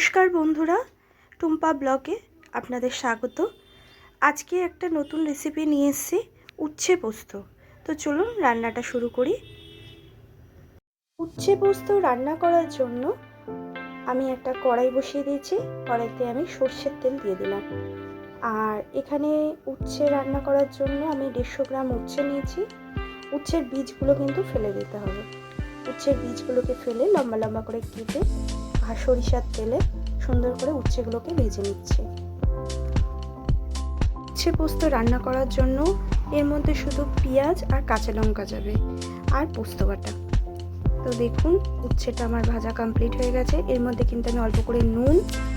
নমস্কার বন্ধুরা, টুম্পা ব্লগে আপনাদের স্বাগত। আজকে একটা নতুন রেসিপি নিয়ে এসেছি, উচ্ছে পোস্ত। তো চলুন রান্নাটা শুরু করি। উচ্ছে পোস্ত রান্না করার জন্য আমি একটা কড়াই বসিয়ে দিয়েছি, কড়াইতে আমি সর্ষের তেল দিয়ে দিলাম। আর এখানে উচ্ছে রান্না করার জন্য আমি দেড়শো গ্রাম উচ্ছে নিয়েছি। উচ্ছের বীজগুলো কিন্তু ফেলে দিতে হবে। উচ্ছের বীজগুলোকে ফেলে লম্বা লম্বা করে কেটে আর সরিষার তেলে সুন্দর করে উচ্ছেগুলোকে ভেজে নিচ্ছি। উচ্ছে পোস্ত রান্না করার জন্য এর মধ্যে শুধু পেঁয়াজ আর কাঁচা লঙ্কা যাবে আর পোস্ত বাটা। তো দেখুন, উচ্ছেটা আমার ভাজা কমপ্লিট হয়ে গেছে। এর মধ্যে কিন্তু আমি অল্প করে নুন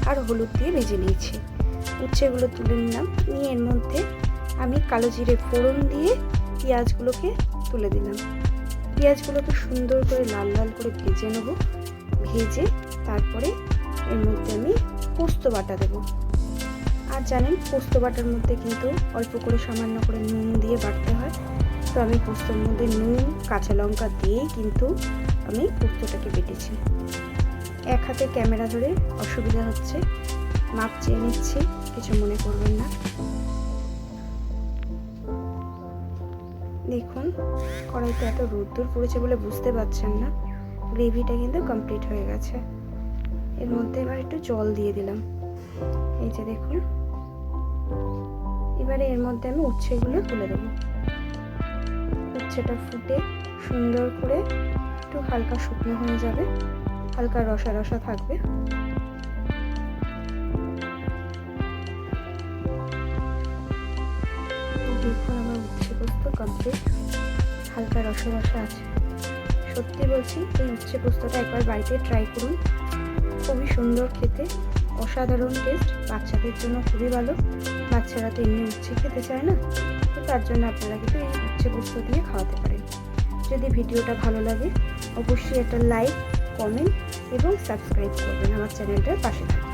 আর হলুদ দিয়ে ভেজে নিয়েছি। উচ্ছেগুলো তুলে নিলাম। নিয়ে এর মধ্যে আমি কালো জিরে ফোড়ন দিয়ে পেঁয়াজগুলোকে তুলে দিলাম। পেঁয়াজগুলোকে সুন্দর করে লাল লাল করে ভেজে নেব। ভেজে তারপরে এর মধ্যে আমি পোস্ত বাটা দেবো। আর জানেন, পোস্ত বাটার মধ্যে কিন্তু অল্প করে সামান্য করে নুন দিয়ে বাটতে হয়। তো আমি পোস্তর মধ্যে নুন, কাঁচা লঙ্কা দিয়েই কিন্তু আমি পোস্তটাকে বেটেছি। এক হাতে ক্যামেরা ধরে অসুবিধা হচ্ছে, মাপ চেয়ে নিচ্ছি, কিছু মনে করবেন না। দেখুন কড়াইতে এত রোদ্দুর পড়েছে বলে বুঝতে পারছেন না। গ্রেভিটা কিন্তু কমপ্লিট হয়ে গেছে। এর মধ্যে এবার একটু জল দিয়ে দিলাম। এই যে দেখুন। এবারে এর মধ্যে আমি উচ্ছেগুলো তুলে দেবো। উচ্ছেটা ফুটে সুন্দর করে একটু হালকা শুকনো হয়ে যাবে। হালকা রসা রসা থাকবে। দেখুন আমার উচ্ছে কমপ্লিট হালকা রসা রসা আছে। সত্যি বলছি, এই উচ্ছে পোস্তটা একবার বাড়িতে ট্রাই করুন। খুবই সুন্দর খেতে, অসাধারণ টেস্ট বাচ্চাদের জন্য খুবই ভালো। বাচ্চারা তো এমনি উচ্ছে খেতে চায় না, তো তার জন্য আপনারা কিন্তু এই উচ্ছে পোস্ত দিয়ে খাওয়াতে পারেন। যদি ভিডিওটা ভালো লাগে, অবশ্যই একটা লাইক কমেন্ট এবং সাবস্ক্রাইব করবেন আমার চ্যানেলটার পাশে থাকবেন।